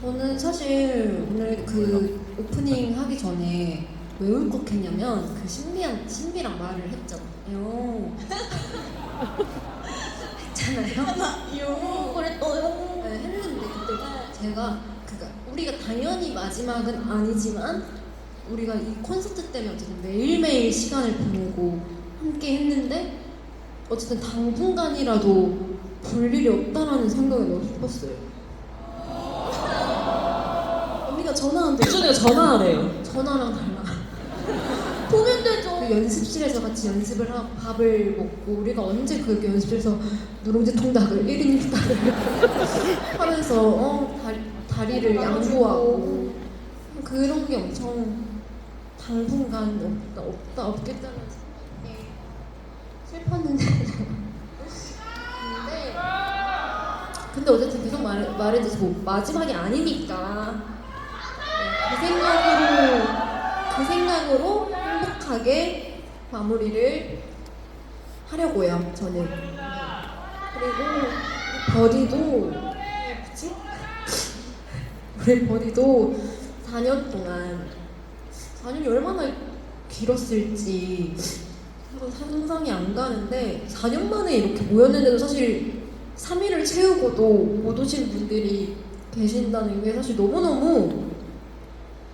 저는 사실 오늘 그 오프닝 하기 전에 왜 울컥했냐면 그 신비한 신비랑 말을 했잖아요. 했잖아요. 요 그랬어요. 네, 했는데 그때 제가 그니까 우리가 당연히 마지막은 아니지만 우리가 이 콘서트 때문에 어쨌든 매일매일 시간을 보내고 함께 했는데 어쨌든 당분간이라도 볼 일이 없다라는 생각이 너무 깊었어요. 전화한대. 유준이가 전화하래요. 전화랑 달라. 보면 되죠. 그 연습실에서 같이 연습을 하고 밥을 먹고 우리가 언제 그 연습실에서 누룽지 통닭을 1인 통닭을 하면서 어 다리, 다리를 양보하고 그런 게 엄청 당분간 없다 없다 없겠다는 생각에 슬펐는데 근데 근데 어쨌든 계속 말, 말했듯이 뭐 마지막이 아니니까 네, 그 생각으로 그 생각으로 행복하게 마무리를 하려고요 저는 그리고 버디도 뭐지? 우리 버디도 4년 동안 4년이 얼마나 길었을지 상상이 안 가는데 4년 만에 이렇게 모였는데도 사실 3일을 채우고도 못 오신 분들이 계신다는 게 사실 너무너무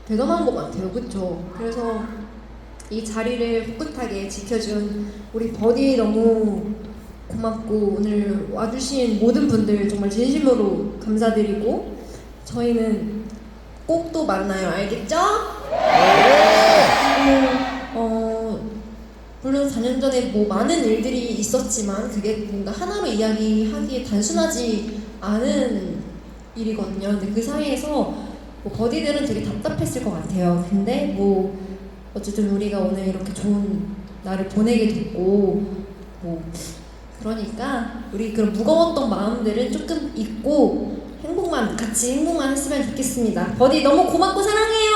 대단한 것 같아요. 그쵸? 그래서 이 자리를 꿋꿋하게 지켜준 우리 버디 너무 고맙고 오늘 와주신 모든 분들 정말 진심으로 감사드리고 저희는 꼭 또 만나요. 알겠죠? 그리고 어, 물론 4년 전에 뭐 많은 일들이 있었지만 그게 뭔가 하나로 이야기하기에 단순하지 않은 일이거든요. 근데 그 사이에서 뭐 버디들은 되게 답답했을 것 같아요. 근데 뭐 어쨌든 우리가 오늘 이렇게 좋은 날을 보내게 됐고 뭐 그러니까 우리 그런 무거웠던 마음들은 조금 잊고 행복만 같이 행복만 했으면 좋겠습니다. 버디 너무 고맙고 사랑해.